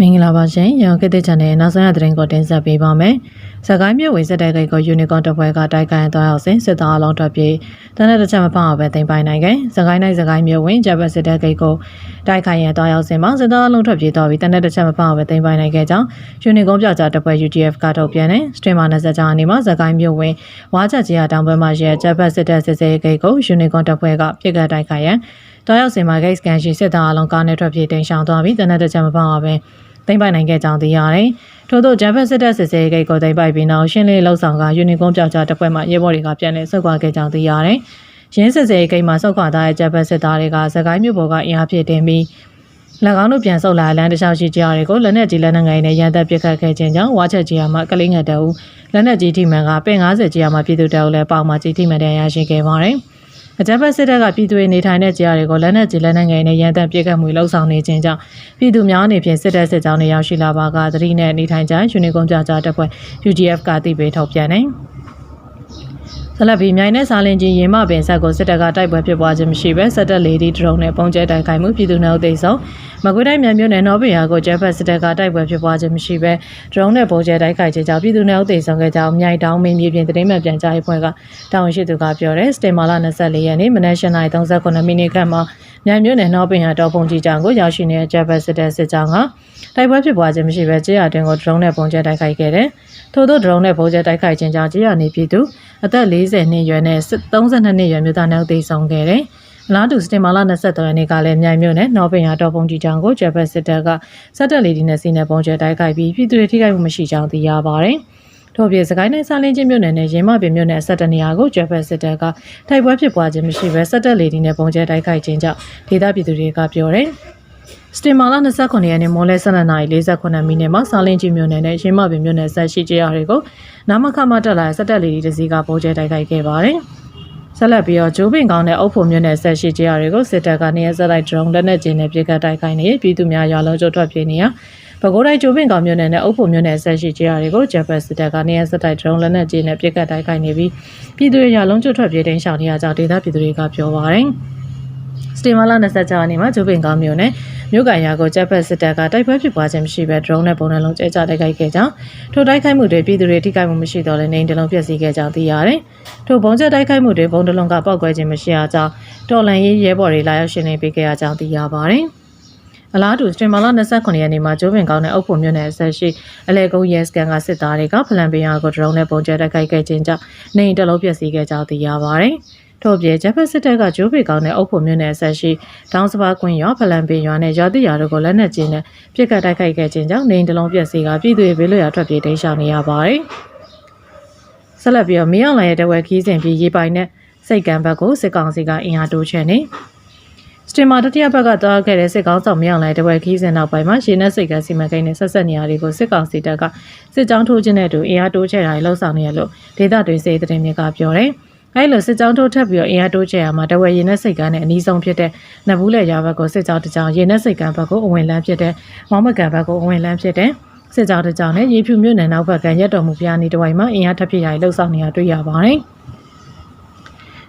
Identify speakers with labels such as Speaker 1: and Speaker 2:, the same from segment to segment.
Speaker 1: မင်္ဂလာပါရှင်ရန်ကုန်ကတဲ့ channel နောက်ဆုံးရသတင်းကိုတင်ဆက်ပေးပါမယ်။စကိုင်းမြို့ဝင်စစ်တဲ့ဂိတ်ကိုယူနီကွန်တပ်ဖွဲ့ကတိုက်ခိုက်သွားရောက်စဉ်စစ်သားအလုံးထွက်ပြေးတနက်တစ်ချက်မဖောက်အောင်ပဲတင်ပိုင်နိုင်ခဲ့။စကိုင်းတိုင်းစကိုင်းမြို့ဝင်ဂျပန်စစ်တဲ့ဂိတ်ကိုတိုက်ခိုက်ရန်သွားရောက်စဉ်မှာစစ်သားအလုံးထွက်ပြေးသွားပြီးတနက်တစ်ချက်မဖောက်အောင်ပဲတင်ပိုင်နိုင်ခဲ့ကြောင်းယူနီကွန်ပြောက်ကြားတပ်ဖွဲ့ UGF ကထုတ်ပြန်တဲ့စတရီမာ20ကျောင်းအနေမှာစကိုင်းမြို့ဝင်ဝါချက်ကြီးအတောင်ပွဲမှာရှိတဲ့ဂျပန်စစ်တဲ့စစ်စေးဂိတ်ကိုယူနီကွန်တပ်ဖွဲ့ကပြစ်ကတ်တိုက်ခိုက်ရန်တောက်ရောက်စင်မှာ gate scan ရှိစစ်သားအလုံးကားနဲ့ထွက်ပြေးတင်ဆောင်သွားပြီးတနက်တစ်ချက်မဖောက်အောင်ပဲသိမ့်ပိုင်နိုင်ခဲ့ကြောင်းသိရတယ်။ထို့သောဂျပန်စစ်တပ်စစ်စေးဂိတ်ကိုသိမ့်ပိုက်ပြီးနောက်ရှင်းလင်းလှုပ်ဆောင်ကယူနီကွန်ပြောက်ကြားတပ်ဖွဲ့မှရဲဘော်တွေကပြန်လည်ဆုတ်ခွာခဲ့ကြောင်းသိရတယ်။ရင်းစစ်စေးဂိတ်မှာဆုတ်ခွာထားတဲ့ဂျပန်စစ်သားတွေကစကိုင်းမြို့ပေါ်ကအင်အားဖြစ်တင်ပြီး၎င်းတို့ပြန်ဆုတ်လာလမ်းတစ်လျှောက်ရှိကြတွေကိုလက်နက်ကြီးလက်နက်ငယ်နဲ့ရန်တပ်ပစ်ခတ်ခဲ့ခြင်းကြောင့်ဝါချက်ကြီးရမှာကလေးငယ်တအုပ်လက်နက်ကြီးထိမှန်ကပင်90ကြီးရမှာပြည်သူတအုပ်လည်းပေါင်မှာကြီးထိမှန်တဲ့ရရှိခဲ့ပါတယ်။ အကြမ်းဖက်စစ်တပ်ကပြည်သူတွေနေထိုင်တဲ့ကြားတွေကိုလက်နက်ကြီးလက်နက်ငယ်နဲ့ရန်တပ်ပစ်ခတ်မှုလှုပ်ဆောင်နေခြင်းကြောင့်ပြည်သူများအနေဖြင့်စစ်တပ်စစ်ကြောင်းတွေရောက်ရှိလာပါကသတိနဲ့နေထိုင်ကြယူနီကွန်ပြကြတပ်ဖွဲ့ UGF ကတည်ပေးထုတ်ပြန်တယ်။ ဆလဘီမြိုင်နဲ့စားလင်ကြီးရင်မပင်ဆက်ကိုစစ်တပ်ကတိုက်ပွဲဖြစ်ပွားခြင်းမရှိဘဲစစ်တပ်လေဒီဒရုန်းနဲ့ပုံကျဲတိုက်ခိုက်မှုပြည်သူနှုတ်သိမ်းဆုံးမကွေးတိုင်းမြန်မြို့နယ်နော်ဘီယာကိုကျဲဖက်စစ်တပ်ကတိုက်ပွဲဖြစ်ပွားခြင်းမရှိဘဲဒရုန်းနဲ့ပုံကျဲတိုက်ခိုက်ခြင်းကြောင့်ပြည်သူနှုတ်သိမ်းဆုံးခဲ့ကြောင်းမြိုင်တောင်မင်းမြေပြင်သတင်းမှန်ပြန်ကြားရေးဖွဲ့ကတာဝန်ရှိသူကပြောတယ်စတေမာလာ24ရက်နေ့မနက်8:39မိနစ်ခန့်မှာ မြိုင်မြို့နယ်နော်ဘီယာတော်ပုံကြီးကြောင်ကိုရောက်ရှိနေတဲ့ကျဲဖက်စစ်တပ်စစ်ကြောင်းကတိုက်ပွဲဖြစ်ပွားခြင်းမရှိဘဲကျေးရတွင်ကိုဒရုန်းနဲ့ပုံကျဲတိုက်ခိုက်ခဲ့တယ်ထို့သောဒရုန်းနဲ့ပုံကျဲတိုက်ခိုက်ခြင်းကြောင့်ကျေးရနေပြည်သူအသက်40နှစ်ရွယ်နဲ့32နှစ်ရွယ်မြို့သားနှုတ်သိမ်းဆုံးခဲ့တယ်။အလားတူစတင်မာလာ23ရက်နေ့ကလည်းမြိုင်မြို့နယ်နော်ပင်ယာတော်ပုံကြီးချောင်းကိုကျက်ဖက်စစ်တပ်ကစက်တက်လီဒီနဲ့စီနဲ့ပုံကျဲတိုက်ခိုက်ပြီးပြည်သူတွေထိခိုက်မှုမရှိကြောင်းသိရပါတယ်။ ထို့ပြင်စကိုင်းတိုင်းစာလင်းချင်းမြို့နယ်နဲ့ရင်းမပင်မြို့နယ်ဆက်တနေရာကိုကျက်ဖက်စစ်တပ်ကတိုက်ပွဲဖြစ်ပွားခြင်းမရှိဘဲစက်တက်လီဒီနဲ့ပုံကျဲတိုက်ခိုက်ခြင်းကြောင့်ဒေသပြည်သူတွေကပြောတယ်။စတင်မာလာ29ရက်နေ့မိုးလဲ12:48မိနစ်မှာစာလင်းကြီးမြို့နယ်နဲ့ရင်းမပင်မြို့နယ်ဆက်ရှိကြရတွေကိုနာမခမတက်လာတဲ့စက်တက်လီဒီတစီကပုံကျဲတိုက်ခိုက်ခဲ့ပါတယ်။ဆက်လက်ပြီးတော့ဂျိုးပင်ကောင်းတဲ့အုပ်ဖို့မြို့နယ်ဆက်ရှိကြရတွေကိုစစ်တပ်ကနေရက်ဆက်လိုက်ဒရုန်းလက်နက်ကျင်းနဲ့ပစ်ခတ်တိုက်ခိုက်နေပြည်သူများရွာလုံးကျထွက်ပြေးနေရ ပဲခူးတိုင်းဂျိုးပင်ကောင်းမြို့နယ်နဲ့အုပ်ဖို့မြို့နယ်ဆက်ရှိကြရတွေကိုဂျပန်စစ်တပ်ကနေရက်ဆက်တိုက်ဒရုန်းလက်နက်ကျင်းနဲ့ပစ်ခတ်တိုက်ခိုက်နေပြီးပြည်သူတွေရွာလုံးကျထွက်ပြေးတိမ်းရှောင်နေရကြောင်းဒေသပြည်သူတွေကပြောပါတယ်။စတေမာလာ26ရက်နေ့မှာဂျိုးပင်ကောင်းမြို့နယ်မြို့ကန်ရွာကိုဂျပန်စစ်တပ်ကတိုက်ပွဲဖြစ်ပွားခြင်းမရှိဘဲဒရုန်းနဲ့ပုံနှလုံးကျဲကျတိုက်ခိုက်ခဲ့ကြောင်းထိုတိုက်ခိုက်မှုတွေပြည်သူတွေထိခိုက်မှုမရှိတော့လဲနေတလုံးပြည့်စည်ခဲ့ကြောင်းသိရတယ်။ထိုဘုံကျတိုက်ခိုက်မှုတွေဘုံတလုံးကပောက်ကွဲခြင်းမရှိရကြောင်းတော်လန်ရေးရဲဘော်တွေလာရောက်ရှင်းလင်းပေးခဲ့ရကြောင်းသိရပါတယ်။ အလားတူစတင်မာလာ29ရက်နေ့မှာကျိုးပင်ကောင်းတဲ့အုပ်ဖို့မြို့နယ်ဆက်ရှိအလဲကုန်းရဲစကန်ကစစ်သားတွေကဖလန်ပင်ယာကိုဒရုန်းနဲ့ပုံကျဲတိုက်ခိုက်ခဲ့ခြင်းကြောင့်နေတလုံးပျက်စီးခဲ့ကြောင်းသိရပါတယ်။ထို့ပြင်ဂျပန်စစ်တပ်ကကျိုးပေကောင်းတဲ့အုပ်ဖို့မြို့နယ်ဆက်ရှိဒေါင်းစပါကွင်းရွာဖလန်ပင်ရွာနဲ့ရွာတိရွာတို့ကိုလက်နက်ကြီးနဲ့ပြစ်ခတ်တိုက်ခိုက်ခဲ့ခြင်းကြောင့်နေတလုံးပြက်စီကပြည်သူတွေဘေးလွတ်ရာထွက်ပြေးတိမ်းရှောင်နေရပါတယ်။ဆက်လက်ပြီးတော့မင်းအောင်လှိုင်ရဲ့တဝက်ခီးစဉ်ပြီးရေပိုင်နဲ့စိတ်ကံဘက်ကိုစစ်ကောင်စီကအင်အားတိုးချဲ့နေ စတင်မာတတိယဘက်ကတောက်ခဲ့တဲ့စစ်ကောင်းဆောင်မြောင်လိုက်တဝက်ခီးစဉ်နောက်ပိုင်းမှာရှင်းတဲ့စိတ်ကစီမံကိန်းနဲ့ဆက်ဆက်နေရာတွေကိုစစ်ကောင်စီတပ်ကစစ်ကြောင်းထိုးခြင်းနဲ့အတူအင်အားတိုးချဲ့တာတွေလှုပ်ဆောင်နေရလို့ဒေသတွင်းစေသတင်းမြစ်ကပြောတယ်။အဲလိုစစ်ကြောင်းထိုးထပ်ပြီးတော့အင်အားတိုးချဲ့ရမှာတဝက်ရင်နဲ့စိတ်ကန်းနဲ့အနီးဆုံးဖြစ်တဲ့နဘူးလက်ရဘက်ကိုစစ်ကြောင်းတစ်ကြောင်းရင်နဲ့စိတ်ကန်းဘက်ကိုအဝင်လန်းဖြစ်တဲ့မောင်းမကန်ဘက်ကိုအဝင်လန်းဖြစ်တဲ့စစ်ကြောင်းတစ်ကြောင်းနဲ့ရေဖြူမြို့နယ်နောက်ဘက်ကရက်တော်မူပြားနေတဝိုင်မှာအင်အားထပ်ဖြစ်ရလှုပ်ဆောင်နေတာတွေ့ရပါတယ်။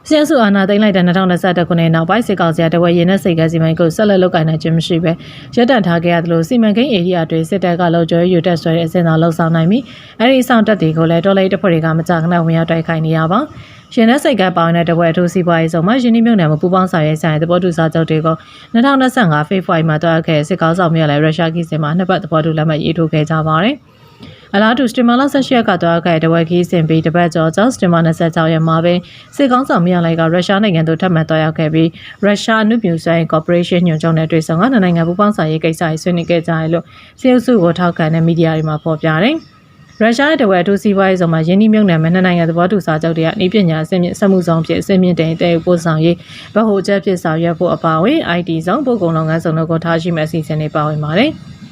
Speaker 1: စီယန်စုအာနာသိမ်းလိုက်တဲ့2021ခုနှစ်နောက်ပိုင်းစစ်ကောင်စီကတဝက်ရင်းနဲ့စိတ်ကစီမံကိုဆက်လက်လုပ်ကိုင်နိုင်ခြင်းမရှိပဲရပ်တန့်ထားခဲ့ရသလိုစီမံကိန်းဧရိယာတွေစစ်တပ်ကလုံခြုံရေးယူတက်ဆွဲတဲ့အစင်သာလှုပ်ဆောင်နိုင်ပြီးအဲဒီအဆောင်တက်တွေကိုလည်းတော်လိုင်းတပ်ဖွဲ့တွေကမကြာခဏဝင်ရောက်တိုက်ခိုက်နေရပါရှင်တဲ့စိတ်ကပေါင်းတဲ့တပွဲအထူးစီးပွားရေးဆောင်မှာယင်းနှမြုံနယ်မှာပူပေါင်းဆောင်ရွက်ဆိုင်သဘောတူစာချုပ်တွေကို2025ဖေဖော်ဝါရီမှာတွားခဲ့စစ်ကောင်းဆောင်မြတ်လည်းရုရှားကီးစင်မှာနှစ်ပတ်သဘောတူလက်မှတ်ရေးထိုးခဲ့ကြပါတယ်။ အလားတူစတင်မာလာဆက်ရှိရကတွားခဲ့တဝက်ခီးစင်ပြီးတပတ်ကျော်ကျော်စတင်မာ26ရက်မှာပဲစစ်ကောင်းဆောင်မြောက်လိုက်ကရုရှားနိုင်ငံသို့ထပ်မံတွားရောက်ခဲ့ပြီးရုရှားအနုမြူဆိုင်ကော်ပိုရေးရှင်းညွှန်ချုပ်နဲ့တွေ့ဆုံကနိုင်ငံပူးပေါင်းဆောင်ရေးကိစ္စတွေဆွေးနွေးခဲ့ကြတယ်လို့စီအုပ်စုကိုထောက်ခံတဲ့မီဒီယာတွေမှာဖော်ပြတယ်ရုရှားရဲ့တဝက်အထူးစီးပွားရေးဆောင်မှာယင်းနှမြုံနယ်မှာနှစ်နိုင်ငံသဘောတူစာချုပ်တွေကနေပညာအဆင့်မြင့်စက်မှုဆောင်ဖြစ်အဆင့်မြင့်တင်တဲ့ပို့ဆောင်ရေးဗဟိုချက်ဖြစ်ဆောင်ရွက်ဖို့အပါအဝင် IT ဆောင်ပို့ကုန်လုပ်ငန်းဆောင်တို့ကိုထားရှိမဲ့အစီအစဉ်တွေပါဝင်ပါတယ်။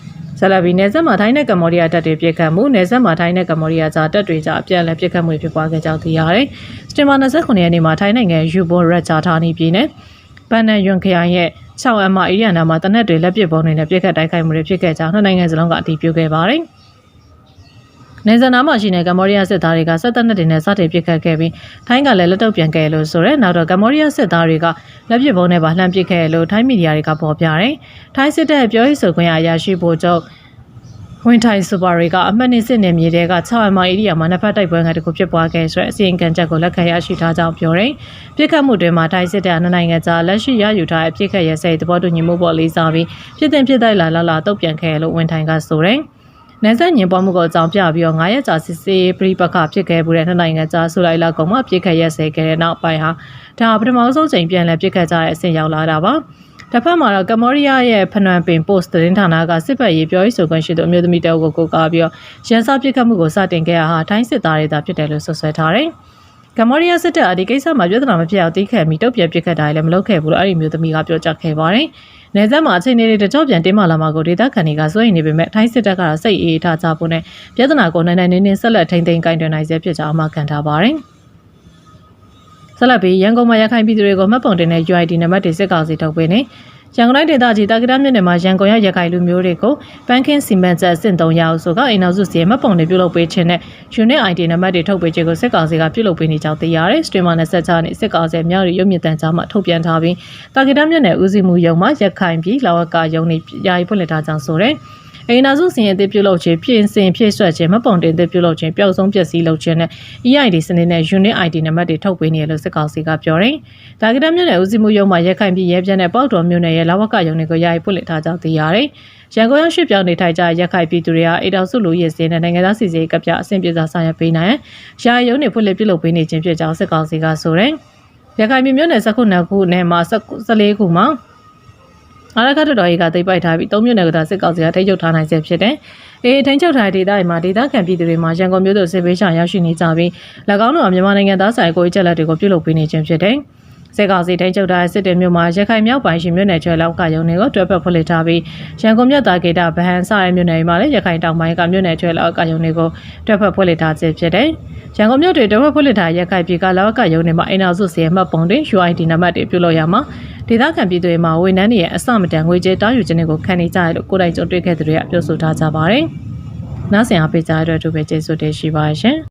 Speaker 1: ဆလဘီနယ်စပ်မှာထိုင်းနဲ့ကမ္ဘောဒီးယားတပ်တွေပြစ်ခတ်မှုနယ်စပ်မှာထိုင်းနဲ့ကမ္ဘောဒီးယားကြားတပ်တွေကြားအပြန်အလှန်ပြစ်ခတ်မှုဖြစ်ပွားခဲ့ကြောင်းသိရတယ်။စတင်ဘာ29ရက်နေ့မှာထိုင်းနိုင်ငံယူဘွန်ရက်ဂျာဌာနီပြည်နယ်ပန်နန်ယွန်ခရိုင်ရဲ့6အမအေရီယန်နာမှာတနက်တွေလက်ပစ်ပုံတွေနဲ့ပြစ်ခတ်တိုက်ခိုက်မှုတွေဖြစ်ခဲ့ကြောင်းနှစ်နိုင်ငံစလုံးကအတည်ပြုခဲ့ပါတယ်။ နေဇာနာမှာရှိနေကမ္ဘောဒီးယားစစ်သားတွေကစစ်တပ်နဲ့တင်နဲ့စတင်ပစ်ခတ်ခဲ့ပြီးထိုင်းကလည်းလက်တော့ပြန်ခဲ့လို့ဆိုရဲနောက်တော့ကမ္ဘောဒီးယားစစ်သားတွေကလက်ပစ်ဘုံနဲ့ပါလှမ်းပစ်ခဲ့လို့ထိုင်းမီဒီယာတွေကပေါ်ပြတယ်။ထိုင်းစစ်တပ်ပြောရေးဆိုခွင့်အရာရှိဗိုလ်ချုပ်ဝင်ထိုင်စူပါရီကအမှတ်နှစ်စစ်နယ်မြေတွေက6မိုင်ဧရိယာမှာနှစ်ဖက်တိုက်ပွဲငါတစ်ခုဖြစ်ပွားခဲ့ဆိုတဲ့အစီရင်ခံချက်ကိုလက်ခံရရှိထားကြောင်းပြောတယ်။ပြစ်ခတ်မှုတွေမှာထိုင်စစ်တပ်နှစ်နိုင်ငံကြားလက်ရှိရယူထားတဲ့ပြစ်ခတ်ရဲစိတ်သဘောတူညီမှုပေါ်လေးစားပြီးဖြစ်တင်ဖြစ်တိုက်လာလာလာတုတ်ပြန်ခဲ့လို့ဝင်ထိုင်ကဆိုတယ်။ နိုင်ဆက်ညင်ပွားမှုကိုအကြောင်းပြပြီးတော့9ရက်ကြာစစ်ဆေးပြိပခဖြစ်ခဲ့မှုတဲ့နှစ်နိုင်ငံကြားဆူလိုက်လာကောင်မှပြစ်ခတ်ရဲစိတ်ခဲ့တဲ့နောက်ပိုင်းဟာဒါပထမဆုံးချိန်ပြန်လည်ပြစ်ခတ်ကြတဲ့အဆင့်ရောက်လာတာပါ။တစ်ဖက်မှာတော့ကမ္ဘောဒီးယားရဲ့ဖနွမ်ပင် post သတင်းဌာနကစစ်ပတ်ရေးပြောရေးဆိုခွင့်ရှိသူအမျိုးသမီးတအုပ်ကိုကိုကားပြီးတော့ရန်စာပစ်ခတ်မှုကိုစတင်ခဲ့ရဟာထိုင်းစစ်သားတွေသာဖြစ်တယ်လို့ဆွဆွဲထားတယ်။ကမ္ဘောဒီးယားစစ်တပ်အဒီကိစ္စမှာပြဿနာမဖြစ်အောင်တီးခတ်ပြီးတုတ်ပြန်ပစ်ခတ်တာလည်းမလုပ်ခဲ့ဘူးလို့အဲ့ဒီမျိုးသမီးကပြောကြားခဲ့ပါတယ်။ နေဆက်မှာအချိန်လေးတကြော့ပြန်တင်းမာလာမှာကိုဒေသခံတွေကစိုးရိမ်နေပေမဲ့ထိုင်းစစ်တပ်ကတော့စိတ်အေးထားကြဖို့နဲ့ပြဿနာကိုနိုင်နိုင်နေနေဆက်လက်ထိန်းသိမ်းကင်တွင်နိုင်စေဖြစ်ကြောင်းအမှခံထားပါတယ်။ဆက်လက်ပြီးရန်ကုန်မှာရခိုင်ပြည်သူတွေကိုမှတ်ပုံတင်တဲ့ UID နံပါတ်တွေစစ်ကောင်စီထုတ်ပေးနေ ရန်ကုန်တိုင်းဒေသကြီးတာကရမြို့နယ်မှာရန်ကုန်ရရခိုင်လူမျိုးတွေကိုပန်းခင်းစီမံချက်အဆင့်3ရအောင်ဆိုကအိမ်နောက်စုစီမှတ်ပုံတွေပြုလုပ်ပေးခြင်းနဲ့ unit ID နံပါတ်တွေထုတ်ပေးခြင်းကိုစစ်ကောင်စီကပြုလုပ်ပေးနေကြောင်းသိရတယ်။ stream မှာ26နှစ်စစ်ကောင်စီမြောက်ရုပ်မြင့်တန်ကြားမှာထုတ်ပြန်ထားပြီးတာကရမြို့နယ်ဦးစီးမှုရုံးမှာရခိုင်ပြည်လာဝကရုံးနေယာယီဖွင့်လှစ်ထားကြောင်းဆိုတယ်။ အိမ်နာစုစီရင်အသစ်ပြုလုပ်ခြင်းပြင်ဆင်ဖြည့်ဆွက်ခြင်းမပုံတင်အသစ်ပြုလုပ်ခြင်းပျောက်ဆုံးပျက်စီးလုပ်ခြင်းနဲ့ EID စနစ်နဲ့ unit ID နံပါတ်တွေထုတ်ပေးနေတယ်လို့စစ်ကောင်စီကပြောတယ်။ဒါကတမြို့နယ်ဦးစီးမှုရုံးမှာရက်ခိုင်ပြည်ရဲပြန်းနဲ့ပေါက်တော်မြို့နယ်ရဲ့လာဝကရုံးတွေကိုယာယီဖွင့်လှစ်ထားကြောင်းသိရတယ်။ရန်ကုန်ရောက်ရှိပြောင်းနေထိုင်ကြရက်ခိုင်ပြည်သူတွေကအိတောက်စုလူရည်စင်းနဲ့နိုင်ငံသားစီစီကပြအဆင့်ပြေစာဆောင်ရွက်ပေးနိုင်ရာရုံးတွေဖွင့်လှစ်ပြုလုပ်ပေးနေခြင်းဖြစ်ကြောင်းစစ်ကောင်စီကဆိုတယ်။ရခိုင်ပြည်မြို့နယ်စခုနှစ်ခုနဲ့မှာ14ခုမှာ အားရခတ်တော်ရေးကသိပ်ပိုက်ထားပြီး၃မြို့နယ်ကသာစစ်ကောင်စီကထိချုပ်ထားနိုင်ဆဲဖြစ်တယ်။အေးထိချုပ်ထားတဲ့ဒေသတွေမှာဒေသခံပြည်သူတွေမှာရန်ကုန်မြို့သို့စစ်ပေးချရောက်ရှိနေကြပြီး၎င်းတို့ကမြန်မာနိုင်ငံသားဆိုင်ကိုချက်လက်တွေကိုပြုလုပ်ပေးနေခြင်းဖြစ်တယ်။စစ်ကောင်စီထိချုပ်ထားတဲ့စစ်တေမြို့မှာရခိုင်မြောက်ပိုင်းရှိမြို့နယ်ကျွဲလောက်ကရုံတွေကိုတွဲပတ်ဖွင့်လှစ်ထားပြီးရန်ကုန်မြို့သားကေတာဗဟန်စရဲမြို့နယ်မှာလည်းရခိုင်တောင်ပိုင်းကမြို့နယ်ကျွဲလောက်ကရုံတွေကိုတွဲပတ်ဖွင့်လှစ်ထားခြင်းဖြစ်တယ်။ရန်ကုန်မြို့တွေတွဲပတ်ဖွင့်လှစ်ထားရခိုင်ပြည်ကလောက်ကရုံတွေမှာအိမ်အောင်စုစီမှတ်ပုံတွေ UID နံပါတ်တွေပြုလုပ်ရမှာ ဒေသခံပြည်သူတွေမှာဝန်ထမ်းတွေရဲ့အစမတန်ငွေကြေးတောင်းယူခြင်းတွေကိုခံနေကြရလို့ကိုယ်တိုင်ကြုံတွေ့ခဲ့သူတွေကပြောဆိုထားကြပါတယ်။နောက်ဆင်အားပေးကြတဲ့အတွက်သူပဲကျေးဇူးတင်ရှိပါရှင်။